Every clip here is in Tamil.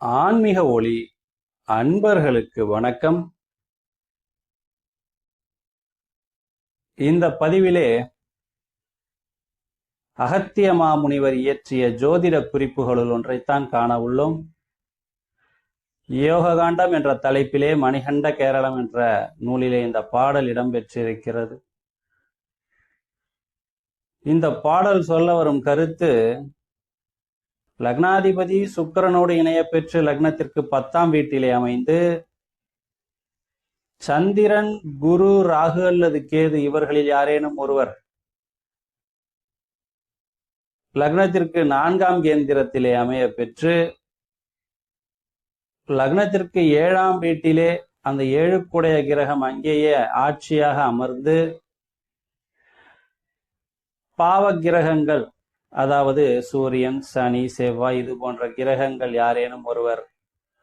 ஆன்மீக ஒளி அன்பர்களுக்கு வணக்கம். இந்த பதிவிலே அகத்திய மாமுனிவர் இயற்றிய ஜோதிட குறிப்புகளுள் ஒன்றைத்தான் காண உள்ளோம். யோககாண்டம் என்ற தலைப்பிலே மணிகண்ட கேரளம் என்ற நூலிலே இந்த பாடல் இடம்பெற்றிருக்கிறது. இந்த பாடல் சொல்ல வரும் கருத்து லக்னாதிபதி சுக்கிரனோடு இணைய பெற்று லக்னத்திற்கு பத்தாம் வீட்டிலே அமைந்து சந்திரன் குரு ராகு அல்லது கேது இவர்களில் யாரேனும் ஒருவர் லக்னத்திற்கு நான்காம் கேந்திரத்திலே அமைய பெற்று லக்னத்திற்கு ஏழாம் வீட்டிலே அந்த ஏழுக்குடைய கிரகம் அங்கேயே ஆட்சியாக அமர்ந்து பாவ கிரகங்கள் அதாவது சூரியன் சனி செவ்வாய் இது போன்ற கிரகங்கள் யாரேனும் ஒருவர்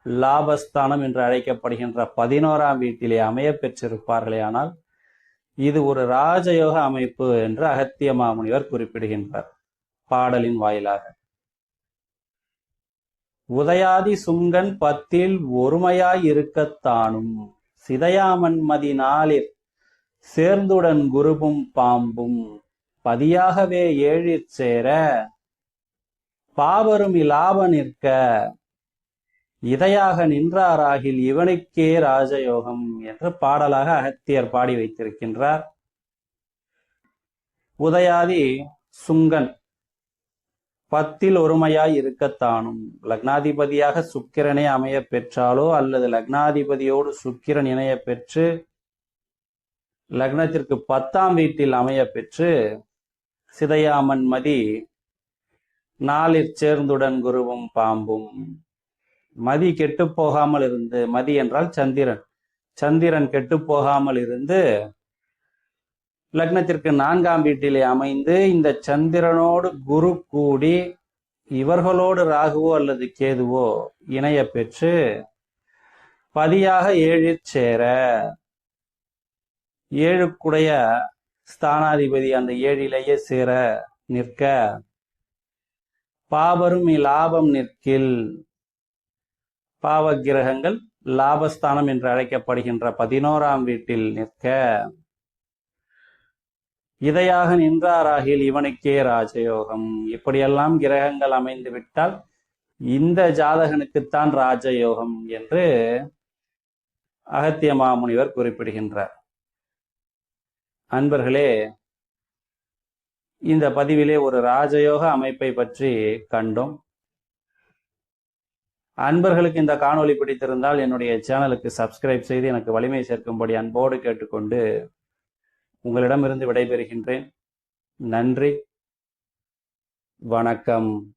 லாபஸ்தானம் என்று அழைக்கப்படுகின்ற பதினோராம் வீட்டிலே அமைய பெற்றிருப்பார்களே ஆனால் இது ஒரு ராஜயோக அமைப்பு என்று அகத்திய மாமுனிவர் குறிப்பிடுகின்றார் பாடலின் வாயிலாக. உதயாதி சுங்கன் பத்தில் ஒருமையாய் இருக்கத்தானும் சிதையாமன் மதி நாளில் சேர்ந்துடன் குருவும் பாம்பும் பதியாகவே ஏழிற் சேர பாவரும் இலாப நிற்க இதையாக நின்றாராகில் இவனுக்கே ராஜயோகம் என்று பாடலாக அகத்தியர் பாடி வைத்திருக்கின்றார். உதயாதி சுங்கன் பத்தில் ஒருமையாய் இருக்கத்தானும் லக்னாதிபதியாக சுக்கிரனை அமைய பெற்றாலோ அல்லது லக்னாதிபதியோடு சுக்கிரன் இணைய பெற்று லக்னத்திற்கு பத்தாம் வீட்டில் அமைய பெற்று சிதையாமன் மதி நாளிற் சேர்ந்துடன் குருவும் பாம்பும். மதி கெட்டு போகாமல் இருந்து மதி என்றால் சந்திரன். சந்திரன் கெட்டு போகாமல் இருந்து லக்னத்திற்கு நான்காம் வீட்டிலே அமைந்து இந்த சந்திரனோடு குரு கூடி இவர்களோடு ராகுவோ அல்லது கேதுவோ இணைய பெற்று பதியாக ஏழிற் சேர ஏழுக்குடைய ஸ்தானாதிபதி அந்த ஏழிலேயே சேர நிற்க. பாபரும் இலாபம் நிற்கில். பாவ கிரகங்கள் லாபஸ்தானம் என்று அழைக்கப்படுகின்ற பதினோராம் வீட்டில் நிற்க. இதையாக நின்றாராகில் இவனுக்கே ராஜயோகம். இப்படியெல்லாம் கிரகங்கள் அமைந்து விட்டால் இந்த ஜாதகனுக்குத்தான் ராஜயோகம் என்று அகத்திய மாமுனிவர் குறிப்பிடுகின்றார். அன்பர்களே இந்த பதிவிலே ஒரு ராஜயோக அமைப்பை பற்றி கண்டோம். அன்பர்களுக்கு இந்த காணொளி பிடித்திருந்தால் என்னுடைய சேனலுக்கு சப்ஸ்கிரைப் செய்து எனக்கு வலிமை சேர்க்கும்படி அன்போடு கேட்டுக்கொண்டு உங்களிடமிருந்து விடைபெறுகின்றேன். நன்றி. வணக்கம்.